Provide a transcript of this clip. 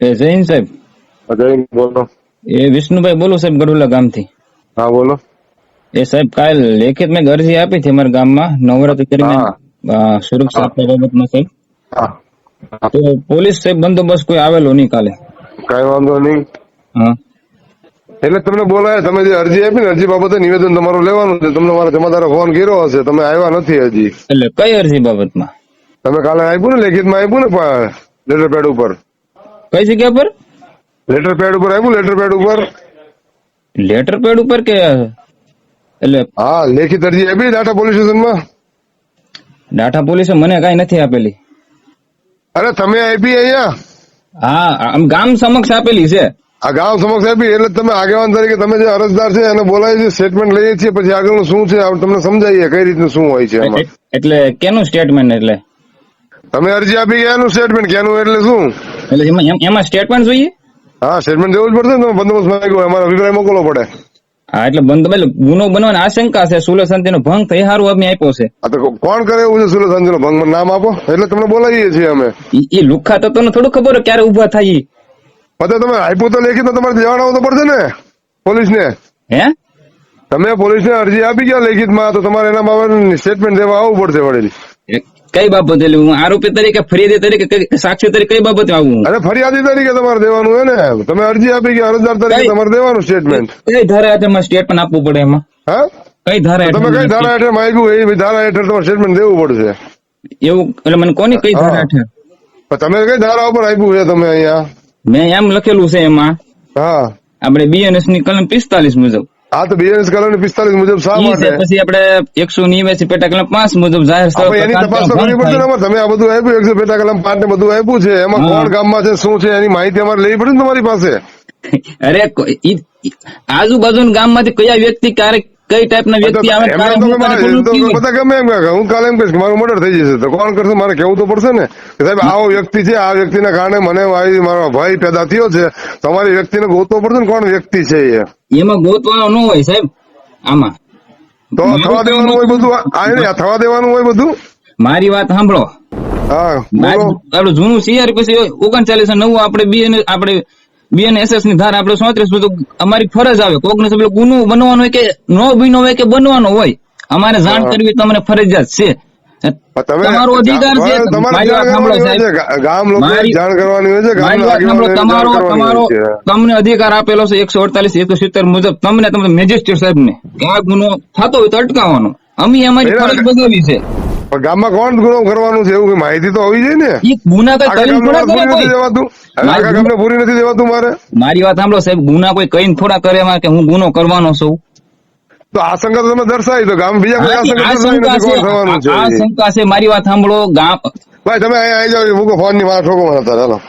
એ જૈન સાહેબ. બોલો. એ વિષ્ણુભાઈ બોલો સાહેબ ગઢુલા ગામથી. હા બોલો. એ સાહેબ કાલ લેખિત મેં અરજી આપી હતી અમારા ગામમાં નવરાત્રી દરમિયાન. સુરક્ષા આપવા બાબતમાં સાહેબ. હા. હા. તો પોલીસ સાહેબ બંદોબસ્ત કોઈ આવેલો નહીં કાલે? કઈ વાંધો નહીં. હા. એટલે તમને બોલાય તમે જે અરજી આપી ને અરજી બાબતે નિવેદન તમારું લેવાનું છે. તમને મારા જમાદારે ફોન કર્યો હશે. તમે આવ્યા નથી હજી. એટલે કઈ અરજી બાબતમાં? તમે કાલે આપ્યું ને લેખિતમાં આપ્યું ને લેટર પેડ ઉપર. કઈ જગ્યા પર? લેટર પેડ ઉપર આવ્યું લેટર પેડ ઉપર. લેટર પેડ ઉપર કે એટલે હા લેખિત અરજી આપી ડાટા પોલીસ સ્ટેશનમાં ડાટા પોલીસે મને કઈ નથી આપેલી. અરે તમે આપી અહીંયા? હા આમ ગામ સમક્ષ આપેલી છે. આ ગામ સમક્ષ આપી એટલે તમે આગેવાન તરીકે તમે જે અરજદાર છે એને બોલાવી છે સ્ટેટમેન્ટ લઈએ છીએ પછી આગળનું શું છે તમને સમજાવીએ કઈ રીતનું શું હોય છે એટલે કેનું સ્ટેટમેન્ટ એટલે? તમે અરજી આપી ગયા એનું સ્ટેટમેન્ટ ક્યાંનું એટલે શું? એટલે એમાં એમાં સ્ટેટમેન્ટ જોઈએ? હા સ્ટેટમેન્ટ દેવું જ પડશે ને તમે બંદોબસ્ત માંગ્યો અમારો અભિપ્રાય મોકલવો પડે. હા એટલે બંધ એટલે ગુનો બનવાની આશંકા છે સુલહ શાંતિ નો ભંગ થઈ સારું અમે આપ્યો છે. આ તો કોણ કરે એવું છે સુલહ શાંતિ નો ભંગ નામ આપો એટલે તમને બોલાવીએ છીએ અમે. એ લુખા લુખ્ખા તત્વને થોડું ખબર ક્યારે ઊભા થાય બધા તમે આપ્યું તો લેખિત તમારે જણાવવું તો પડશે ને પોલીસ ને હે? તમે પોલીસ ને અરજી આપી ગયા લેખિતમાં તો તમારે એના બાબત સ્ટેટમેન્ટ દેવા આવવું પડશે વળેલી એ કઈ બાબતે લેવું આરોપી તરીકે ફરિયાદી તરીકે સાક્ષી તરીકે કઈ બાબતે આવું અરે ફરિયાદી તરીકે તમારે દેવાનું હે ને. તમે અરજી આપી ગયા અરજદાર તરીકે તમારે દેવાનું સ્ટેટમેન્ટ કઈ ધારા હેઠળ સ્ટેટમેન્ટ આપવું પડે એમાં? હા? કઈ ધારા તમે કઈ ધારા હેઠળ માંગ્યું એ ધારા હેઠળ તમારે સ્ટેટમેન્ટ દેવું પડશે. એવું એટલે મને કોની કઈ ધારા. હેઠળ? તમે કઈ ધારા ઉપર આપ્યું છે તમે અહીંયા? મેં એમ લખેલું છે એમાં. હા. આપણે બીએનએસની કલમ પિસ્તાલીસ મુજબ. આ તો બીએનએસ કલમ પિસ્તાલીસ મુજબ શા માટે? પછી આપણે એકસો નેવ્યાસી પેટા કલમ પાંચ મુજબ જાહેર એની તપાસ તો કરવી પડશે ને તમે આ બધું આપ્યું એકસો પેટા કલમ પાંચ ને બધું આપ્યું છે. એમાં હા. કોણ ગામમાં છે શું છે એની માહિતી અમારે લેવી પડે ને તમારી પાસે. અરે આજુબાજુ ગામમાંથી કયા વ્યક્તિ ક્યારે કઈ ટાઈપના વ્યક્તિ આવે બધા ગમે એમ કહે. હું કાલે એમ કહીશ કે મારું મર્ડર થઈ જશે તો કોણ કરશે? મારે કેવું તો પડશે ને. કે સાહેબ આવો વ્યક્તિ છે આ વ્યક્તિના કારણે મને મારો ભાઈ પેદા થયો છે. તમારી વ્યક્તિને ગોતવો પડશે ને કોણ વ્યક્તિ છે એ? એમાં ગોતવાનો ન હોય સાહેબ. આમાં. તો થવા દેવાનું હોય બધું? આ- થવા દેવાનું હોય બધું? મારી વાત સાંભળો. હા આપણું જૂનું સીઆર પછી ઓગણચાલીસ નવું આપણે બી આપણે બીએનએસએસની ધારા આપણે સોત્રીસ બધું અમારી ફરજ આવે. કોકને પેલો ગુનો બનવાનો હોય કે નો બીનો હોય કે બનવાનો હોય અમારે જાણ કરવી તમને ફરજિયાત છે. તમારો અધિકાર છે. તમારે તમારો તમને અધિકાર આપેલો છે એકસો અડતાલીસ એકસો સિત્તેર મુજબ. તમને તમને મેજિસ્ટ્રેટ સાહેબ ને આ ગુનો થતો હોય તો અટકાવવાનો. અમે અમારી ફરજ બગાવી છે. ગામમાં કોણ ગુનો કરવાનું છે એવું માહિતી તો હોવી જોઈએ ને? ગુના કઈ કરી પૂરી પૂરી નથી દેવાતું મારે. મારી વાત સાંભળો સાહેબ ગુના કોઈ કઈ થોડા કરે મારે કે હું ગુનો કરવાનો છું? તો આશંકા તો તમે દર્શાવી દો ગામ બીજા કોઈ આશંકા થવાનું છે. છે મારી વાત સાંભળો ગામ ભાઈ તમે અહીંયા આવી જાવ મૂકો ફોનની વાત ઠોકો મને હાલો.